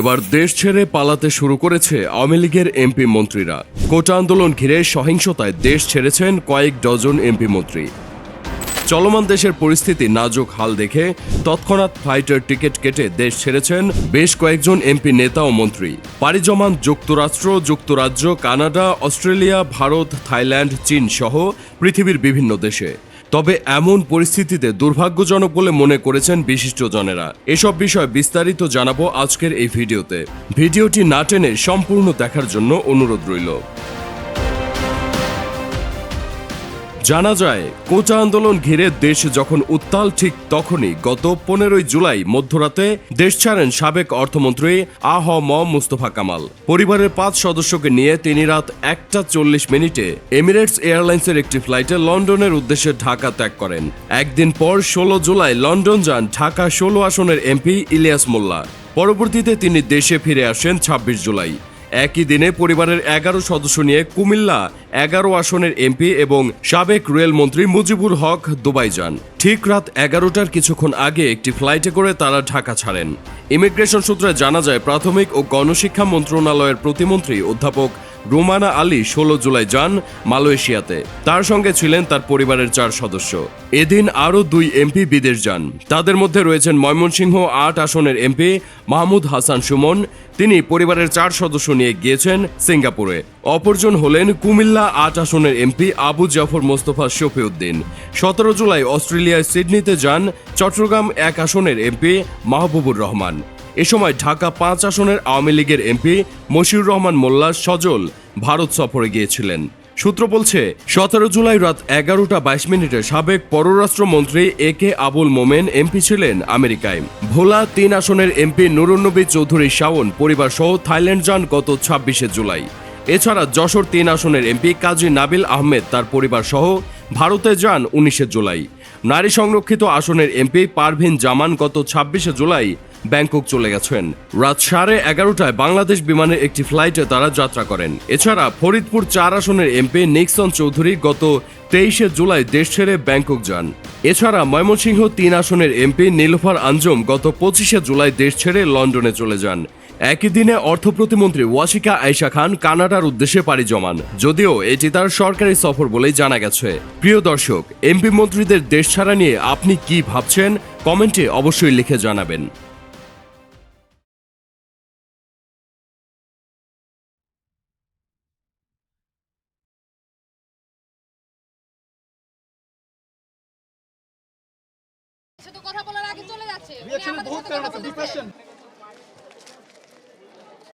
এবার দেশ ছেড়ে পালাতে শুরু করেছে আওয়ামী লীগের এমপি মন্ত্রীরা। কোটা আন্দোলন ঘিরে সহিংসতায় দেশ ছেড়েছেন কয়েক ডজন এমপি মন্ত্রী। চলমান দেশের পরিস্থিতি নাজুক হাল দেখে তৎক্ষণাৎ ফ্লাইটের টিকিট কেটে দেশ ছেড়েছেন বেশ কয়েকজন এমপি নেতা ও মন্ত্রী। পাড়ি জমান যুক্তরাষ্ট্র, যুক্তরাজ্য, কানাডা, অস্ট্রেলিয়া, ভারত, থাইল্যান্ড, চীন সহ পৃথিবীর বিভিন্ন দেশে। তবে এমন পরিস্থিতিতে দুর্ভাগ্যজনক বলে মনে করেছেন বিশিষ্টজনেরা। এসব বিষয় বিস্তারিত জানাব আজকের এই ভিডিওতে। ভিডিওটি না টেনে সম্পূর্ণ দেখার জন্য অনুরোধ রইল। জানা যায়, কোচা আন্দোলন ঘিরে দেশ যখন উত্তাল ঠিক তখনই গত পনেরোই জুলাই মধ্যরাতে দেশ ছাড়েন সাবেক অর্থমন্ত্রী আ হ ম মুস্তফা কামাল। পরিবারের পাঁচ সদস্যকে নিয়ে তিনি রাত একটা চল্লিশ মিনিটে এমিরেটস এয়ারলাইন্সের একটি ফ্লাইটে লন্ডনের উদ্দেশ্যে ঢাকা ত্যাগ করেন। একদিন পর ষোলো জুলাই লন্ডন যান ঢাকা ষোলো আসনের এমপি ইলিয়াস মোল্লা। পরবর্তীতে তিনি দেশে ফিরে আসেন ছাব্বিশ জুলাই। একই দিনে পরিবারের এগারো সদস্য নিয়ে কুমিল্লা এগারো আসনের এমপি এবং সাবেক রেলমন্ত্রী মুজিবুর হক দুবাই যান। ঠিক রাত এগারোটার কিছুক্ষণ আগে একটি ফ্লাইটে করে তারা ঢাকা ছাড়েন। ইমিগ্রেশন সূত্রে জানা যায়, প্রাথমিক ও গণশিক্ষা মন্ত্রণালয়ের প্রতিমন্ত্রী অধ্যাপক রুমানা আলী ষোলো জুলাই যান মালয়েশিয়াতে। তার সঙ্গে ছিলেন তার পরিবারের চার সদস্য। এদিন আরও দুই এমপি বিদেশ যান। তাদের মধ্যে রয়েছেন ময়মনসিংহ আট আসনের এমপি মাহমুদ হাসান সুমন। তিনি পরিবারের চার সদস্য নিয়ে গিয়েছেন সিঙ্গাপুরে। অপরজন হলেন কুমিল্লা আট আসনের এমপি আবু জাফর মোস্তফা শফিউদ্দিন। সতেরো জুলাই অস্ট্রেলিয়ায় সিডনিতে যান চট্টগ্রাম এক আসনের এমপি মাহবুবুর রহমান। এ সময় ঢাকা পাঁচ আসনের আওয়ামী লীগের এমপি মশিউর রহমান মোল্লা সজল ভারত সফরে গিয়েছিলেন। সূত্র বলছে, সতেরো জুলাই রাত এগারোটা বাইশ মিনিটে সাবেক পররাষ্ট্রমন্ত্রী এ কে আবুল মোমেন এমপি ছিলেন আমেরিকায়। ভোলা তিন আসনের এমপি নুরুন্নবী চৌধুরী শাওন পরিবার সহ থাইল্যান্ড যান গত ছাব্বিশে জুলাই। এছাড়া যশোর তিন আসনের এমপি কাজী নাবিল আহমেদ তার পরিবার সহ ভারতে যান উনিশে জুলাই। নারী সংরক্ষিত আসনের এমপি পারভিন জামান গত ছাব্বিশে জুলাই ব্যাংকক চলে গেছেন। রাত সাড়ে এগারোটায় বাংলাদেশ বিমানের একটি ফ্লাইটে তারা যাত্রা করেন। এছাড়া ফরিদপুর চার আসনের এমপি নিক্সন চৌধুরী গত তেইশে জুলাই দেশ ছেড়ে ব্যাংকক যান। এছাড়া ময়মনসিংহ তিন আসনের এমপি নীলুফার আঞ্জম গত পঁচিশে জুলাই দেশ ছেড়ে লন্ডনে চলে যান। একই দিনে অর্থ প্রতিমন্ত্রী ওয়াশিকা আয়শা খান কানাডার উদ্দেশ্যে পাড়ি জমান। যদিও এটি তার সরকারি সফর বলেই জানা গেছে। প্রিয় দর্শক এমপি মন্ত্রীদের দেশ ছাড়া নিয়ে আপনি কি ভাবছেন? কমেন্টে অবশ্যই লিখে জানাবেন। কথা বলার আগে চলে যাচ্ছে।